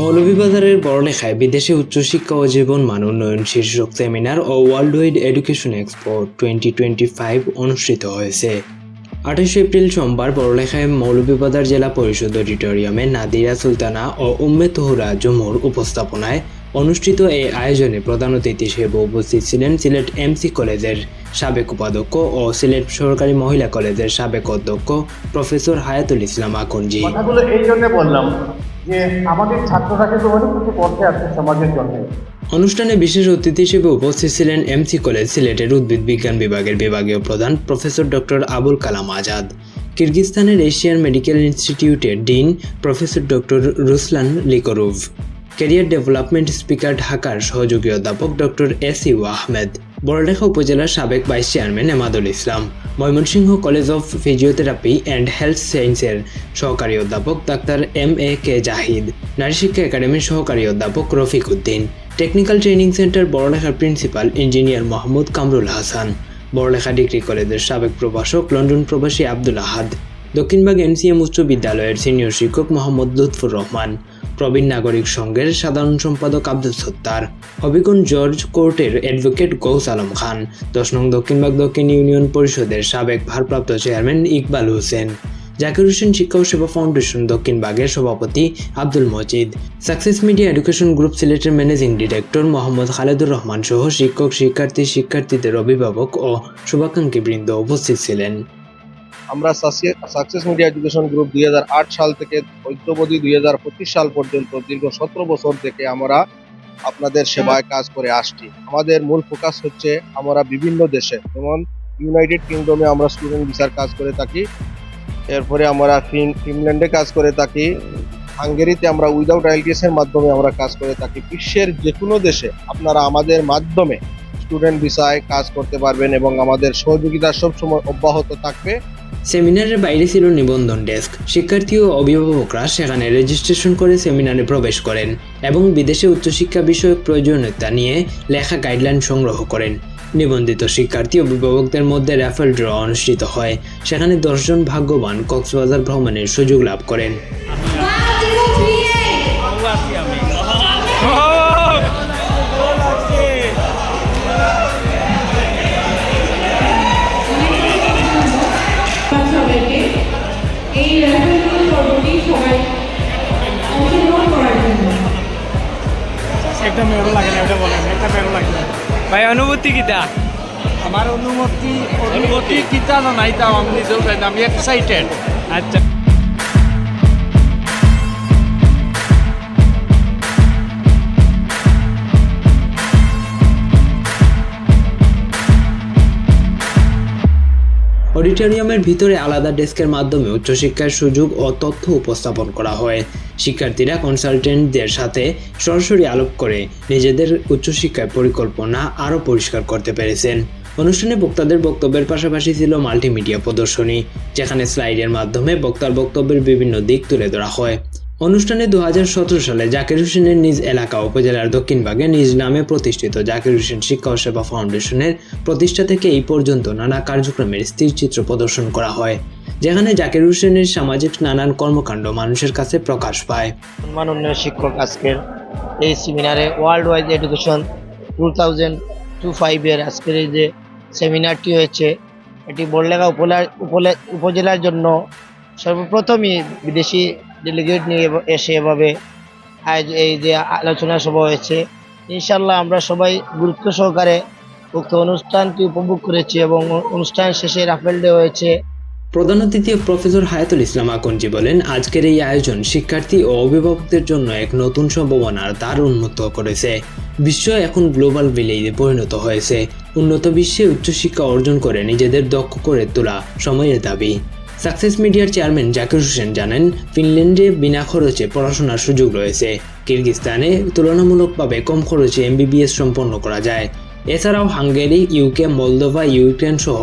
মৌলভীবাজারের বড়লেখায় বিদেশে উচ্চশিক্ষা ও জীবন মান উন্নয়ন শীর্ষক সেমিনার ও world wide education expo twenty twenty five অনুষ্ঠিত হয়েছে। আঠাশে এপ্রিল সোমবার বড়লেখায় মৌলভীবাজার জেলা পরিষদ অডিটোরিয়ামে নাদিরা সুলতানা ও উম্মে তহুরা জুমুর উপস্থাপনায় অনুষ্ঠিত এই আয়োজনে প্রধান অতিথি হিসেবে উপস্থিত ছিলেন সিলেট এমসি কলেজের সাবেক উপাধ্যক্ষ ও সিলেট সরকারি মহিলা কলেজের সাবেক অধ্যক্ষ প্রফেসর হায়াতুল ইসলাম কথাগুলো এই জন্য বললাম যে আমাদের ছাত্ররা কিন্তু অনেক কিছু করতে আসছে সমাজের জন্য। অনুষ্ঠানে বিশেষ অতিথি হিসেবে উপস্থিত ছিলেন এমসি কলেজ সিলেটের উদ্ভিদ বিজ্ঞান বিভাগের বিভাগীয় প্রধান প্রফেসর ডক্টর আবুল কালাম আজাদ কিরগিস্তানের এশিয়ান মেডিকেল ইনস্টিটিউটের dean professor doctor Ruslan Likrov, career development speaker ঢাকার সহযোগী অধ্যাপক doctor S U Ahmed, Barlekha উপজেলার সাবেক vice chairman Emadul Islam. Mymensingh college of physiotherapy and health সায়েন্সের সহকারী অধ্যাপক doctor M A K Zahid, নারী শিক্ষা একাডেমির সহকারী অধ্যাপক Rafiq Uddin, technical training centre বড়লেখার principal engineer Mohammad Kamrul Hasan, Barlekha degree কলেজের সাবেক প্রভাষক লন্ডন প্রবাসী আব্দুল আহাদ। দক্ষিণবাগ এমসিএম উচ্চ বিদ্যালয়ের সিনিয়র শিক্ষক মোহাম্মদ লুৎফুর রহমান, প্রবীণ নাগরিক সংঘের সাধারণ সম্পাদক আব্দুল সত্তার, হবিগঞ্জ জর্জ কোর্টের অ্যাডভোকেট গৌস আলম খান, দশ নং দক্ষিণবাগ দক্ষিণ ইউনিয়ন পরিষদের সাবেক ভারপ্রাপ্ত চেয়ারম্যান ইকবাল হোসেন, জাকির হোসেন শিক্ষা ও সেবা ফাউন্ডেশন দক্ষিণবাগের সভাপতি Abdul Majid, success media education group সিলেটের ম্যানেজিং ডিরেক্টর মোহাম্মদ খালেদুর রহমান সহ শিক্ষক, শিক্ষার্থী, শিক্ষার্থীদের অভিভাবক ও শুভাকাঙ্ক্ষী বৃন্দ উপস্থিত ছিলেন। আমরা সাকসেস মিডিয়া এডুকেশন গ্রুপ দুই হাজার আট সাল থেকে ঐক্যবধি দুই সাল পর্যন্ত দীর্ঘ সতেরো বছর থেকে আমরা আপনাদের সেবায় কাজ করে আসছি। আমাদের মূল ফোকাস হচ্ছে আমরা বিভিন্ন দেশে, যেমন ইউনাইটেড কিংডমে আমরা স্টুডেন্ট ভিসার কাজ করে থাকি, এরপরে আমরা ফিন- ফিনল্যান্ডে কাজ করে থাকি, হাঙ্গেরিতে আমরা উইদাউট আইএলটিএস মাধ্যমে আমরা কাজ করে থাকি। বিশ্বের যে কোনো দেশে আপনারা আমাদের মাধ্যমে স্টুডেন্ট ভিসায় কাজ করতে পারবেন এবং আমাদের সহযোগিতা সবসময় অব্যাহত থাকবে। সেমিনারের বাইরে ছিল নিবন্ধন ডেস্ক। শিক্ষার্থী ও অভিভাবকরা সেখানে রেজিস্ট্রেশন করে সেমিনারে প্রবেশ করেন এবং বিদেশে উচ্চশিক্ষা বিষয়ক প্রয়োজনীয়তা নিয়ে লেখা গাইডলাইন সংগ্রহ করেন। নিবন্ধিত শিক্ষার্থী অভিভাবকদের মধ্যে র্যাফেল ড্র অনুষ্ঠিত হয়। সেখানে দশজন ভাগ্যবান কক্সবাজার ভ্রমণের সুযোগ লাভ করেন। রেফারেন্স পর্বটি সবাই অংশগ্রহণ করার জন্য একটা মেয়েরও লাগে না এটা বলেন একটা মেয়েরও লাগে না। ভাই অনুভূতি কিটা আমার অনুমতি অনুমতি কিতা না নাই তাও আমি নিজেও আমি এক্সাইটেড আচ্ছা অডিটোরিয়ামের ভিতরে আলাদা ডেস্কের মাধ্যমে উচ্চশিক্ষার সুযোগ ও তথ্য উপস্থাপন করা হয়। শিক্ষার্থীরা কনসালটেন্টদের সাথে সরাসরি আলোপ করে নিজেদের উচ্চশিক্ষার পরিকল্পনা আরও পরিষ্কার করতে পেরেছেন। অনুষ্ঠানে বক্তাদের বক্তব্যের পাশাপাশি ছিল মাল্টিমিডিয়া প্রদর্শনী, যেখানে স্লাইডের মাধ্যমে বক্তার বক্তব্যের বিভিন্ন দিক তুলে ধরা হয়। অনুষ্ঠানে দু হাজার সতেরো সালে জাকির হোসেনের নিজ এলাকা উপজেলার দক্ষিণভাগে নিজ নামে প্রতিষ্ঠিত জাকির হোসেন শিক্ষা ও সেবা ফাউন্ডেশনের প্রতিষ্ঠা থেকে এই পর্যন্ত নানা কার্যক্রমের স্থিরচিত্র প্রদর্শন করা হয়, যেখানে জাকির হোসেনের সামাজিক নানান কর্মকাণ্ড মানুষের কাছে প্রকাশ পায়। মাননীয় শিক্ষক আজকের এই সেমিনারে world wide education two thousand two ফাইভের আজকের এই যে সেমিনারটি হয়েছে, এটি উপলে- উপজেলার জন্য সর্বপ্রথমই বিদেশি ডেলিগেট নিয়ে এসে এভাবে এই যে আলোচনা সভা হয়েছে। ইনশাল্লাহ আমরা সবাই গুরুত্ব সহকারে উক্ত অনুষ্ঠানটি উপভোগ করেছি এবং অনুষ্ঠান শেষে রাফেল ডে হয়েছে। প্রধান অতিথি প্রফেসর হায়াতুল ইসলাম আকঞ্জি বলেন, আজকের এই আয়োজন শিক্ষার্থী ও অভিভাবকদের জন্য এক নতুন সম্ভাবনার দ্বার উন্মুক্ত করেছে। বিশ্ব এখন গ্লোবাল ভিলেজে পরিণত হয়েছে। উন্নত বিশ্বে উচ্চশিক্ষা অর্জন করে নিজেদের দক্ষ করে তোলা সময়ের দাবি। সাকসেস মিডিয়ার চেয়ারম্যান জাকির হোসেন জানেন, ফিনল্যান্ডে বিনা খরচে পড়াশোনার সুযোগ রয়েছে। কিরগিস্তানে তুলনামূলকভাবে কম খরচে এমবিবিএস সম্পন্ন করা যায়। এছাড়াও হাঙ্গেরি, ইউকে, মলদোভা, ইউক্রেন সহ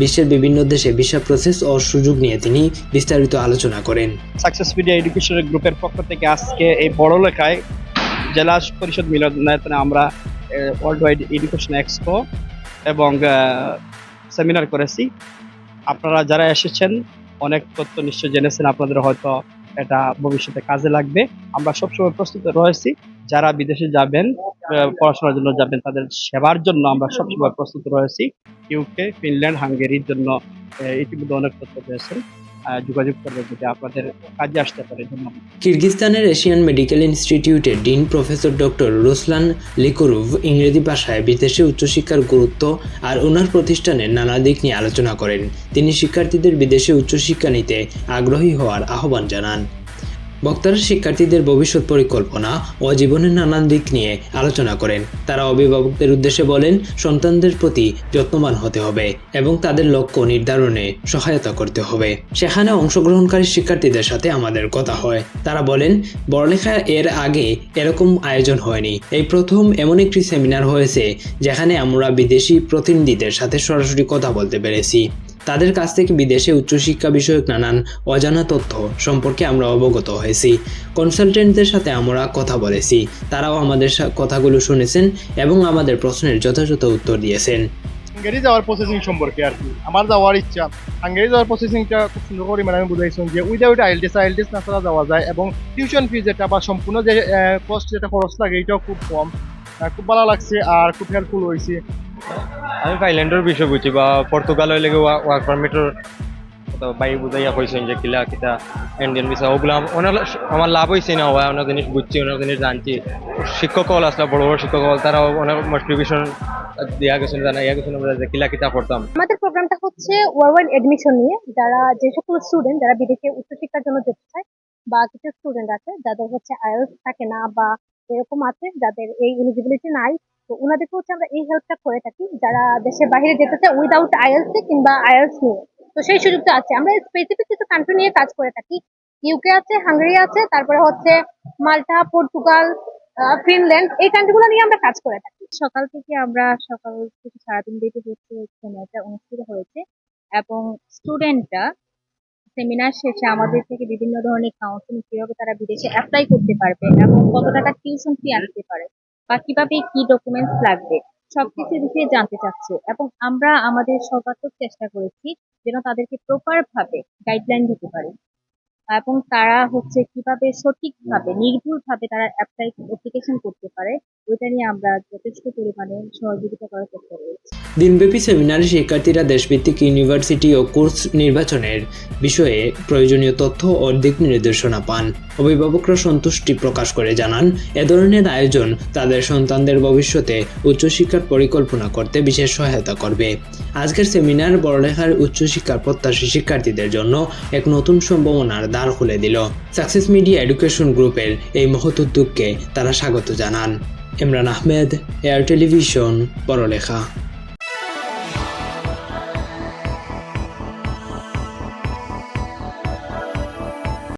বিশ্বের বিভিন্ন দেশে ভিসা প্রসেস ও সুযোগ নিয়ে তিনি বিস্তারিত আলোচনা করেন। সাকসেস মিডিয়া এডুকেশন গ্রুপের পক্ষ থেকে আজকে এই বড় লেখায় জেলা পরিষদ মিলনায়তনে আমরা ওয়ার্ল্ড ওয়াইড এডুকেশন এক্সপো এবং সেমিনার করেছি। আপনারা যারা এসেছেন, অনেক তথ্য নিশ্চয় জেনেছেন, আপনাদের হয়তো এটা ভবিষ্যতে কাজে লাগবে। আমরা সবসময় প্রস্তুত রয়েছি। যারা বিদেশে যাবেন পড়াশোনার জন্য যাবেন, তাদের সেবার জন্য আমরা সবসময় প্রস্তুত রয়েছি। ইউকে ফিনল্যান্ড হাঙ্গেরির জন্য ইতিমধ্যে অনেক তথ্য পেয়েছেন। যোগাযোগ করবে যদি আপনাদের কাজে আসতে পারে। ধন্যবাদ। এশিয়ান মেডিকেল ইনস্টিটিউটের dean professor doctor Ruslan Likurov ইংরেজি ভাষায় বিদেশে উচ্চশিক্ষার গুরুত্ব আর ওনার প্রতিষ্ঠানের নানা দিক নিয়ে আলোচনা করেন। তিনি শিক্ষার্থীদের বিদেশে উচ্চশিক্ষা নিতে আগ্রহী হওয়ার আহ্বান জানান। বক্তারা শিক্ষার্থীদের ভবিষ্যৎ পরিকল্পনা ও জীবনের নানান দিক নিয়ে আলোচনা করেন। তারা অভিভাবকদের উদ্দেশ্যে বলেন, সন্তানদের প্রতি যত্নবান হতে হবে এবং তাদের লক্ষ্য নির্ধারণে সহায়তা করতে হবে। সেখানে অংশগ্রহণকারী শিক্ষার্থীদের সাথে আমাদের কথা হয়। তারা বলেন বড়লেখা এর আগে এরকম আয়োজন হয়নি। এই প্রথম এমন একটি সেমিনার হয়েছে, যেখানে আমরা বিদেশি প্রতিনিধিদের সাথে সরাসরি কথা বলতে পেরেছি। তাদের কাছ থেকে বিদেশে উচ্চশিক্ষা বিষয়ক নানান অজানা তথ্য সম্পর্কে আমরা অবগত হয়েছি। কনসালটেন্টদের সাথে আমরা কথা বলেছি। তারাও আমাদের কথাগুলো শুনেছেন এবং আমাদের প্রশ্নের যথাযথ উত্তর দিয়েছেন। হাঙ্গেরি যাওয়ার প্রসেসিং সম্পর্কে আর কি। আমার যাওয়ার ইচ্ছা। হাঙ্গেরি যাওয়ার প্রসেসিংটা খুব সুন্দর করে মানে আমি বুঝাইছি যে উইদাউট আইএলটিএস আইএলটিএস না ছাড়া যাওয়া যায় এবং টিউশন ফি যেটা বা সম্পূর্ণ যে কস্ট যেটা খরচ লাগে, এটাও খুব কম। খুব ভালো লাগছে আর খুব হেল্পফুল হয়েছে। আমি ফাইল্যান্ডের বিষয় বুঝি বা পর্তুগাল হইলে ওয়ার্ক পারমিটর বাই বুঝাইয়া কইছেন যে কিলা কিতা ইন্ডিয়ান ভিসা ওগুলো ওনার লাভ হয়েছে না হয় অনেক জিনিস বুঝছি অনেক জিনিস জানছি শিক্ষক হল আসলে বড় বড় শিক্ষক হল তারাও অনেক মোটিভেশন জানা ইয়া আমরা যে কিলা কিতা করতাম আমাদের প্রোগ্রামটা হচ্ছে ওয়ার্ল্ড এডমিশন নিয়ে, যারা যে সকল স্টুডেন্ট যারা বিদেশে উচ্চশিক্ষার জন্য যেতে চায়, বা কিছু স্টুডেন্ট আছে, যাদের হচ্ছে আইএলস থাকে না, বা এরকম আছে, যাদের এই এলিজিবিলিটি নাই তো ওনাদেরকে হচ্ছে আমরা এই হেল্পটা করে থাকি, যারা দেশের বাইরে যেতে চায় উইদাউট আইএলস কিংবা আইএলস নিয়ে। তো সেই সুযোগটা আছে। আমরা স্পেসিফিক কিছু কান্ট্রি নিয়ে কাজ করে থাকি। ইউকে আছে হাঙ্গেরি আছে, তারপরে হচ্ছে মাল্টা, পর্তুগাল ফিনল্যান্ড এই কান্ট্রিগুলো নিয়ে আমরা কাজ করে থাকি। সকাল থেকে আমরা সকাল থেকে সারাদিন ব্যাপী হচ্ছে সেমিনারটা অনুষ্ঠিত হয়েছে এবং স্টুডেন্টরা সেমিনার শেষে আমাদের থেকে বিভিন্ন ধরনের কাউন্সিলিং কীভাবে তারা বিদেশে অ্যাপ্লাই করতে পারবে এবং কত টাকা টিউশন ফি আনতে পারে। বা কীভাবে কি ডকুমেন্টস লাগবে, সবকিছু বিষয়ে জানতে চাচ্ছে। এবং আমরা আমাদের সর্বাত্মক চেষ্টা করেছি যেন তাদেরকে প্রপার ভাবে গাইডলাইন দিতে পারি। এবং তারা হচ্ছে কীভাবে সঠিকভাবে, নির্ভুলভাবে তারা অ্যাপ্লাই অ্যাপ্লিকেশন করতে পারে, ওইটা নিয়ে আমরা যথেষ্ট পরিমাণে সহযোগিতা করার চেষ্টা করেছি। দিনব্যাপী সেমিনারে শিক্ষার্থীরা দেশভিত্তিক ইউনিভার্সিটি ও কোর্স নির্বাচনের বিষয়ে প্রয়োজনীয় তথ্য ও দিক নির্দেশনা পান। অভিভাবকরা সন্তুষ্টি প্রকাশ করে জানান, এ ধরনের আয়োজন তাদের সন্তানদের ভবিষ্যতে উচ্চশিক্ষার পরিকল্পনা করতে বিশেষ সহায়তা করবে। আজকের সেমিনার বড়লেখার উচ্চশিক্ষার প্রত্যাশী শিক্ষার্থীদের জন্য এক নতুন সম্ভাবনার দ্বার খুলে দিল। সাকসেস মিডিয়া এডুকেশন গ্রুপের এই মহৎ উদ্যোগকে তারা স্বাগত জানান। Imran Ahmed air television Barlekha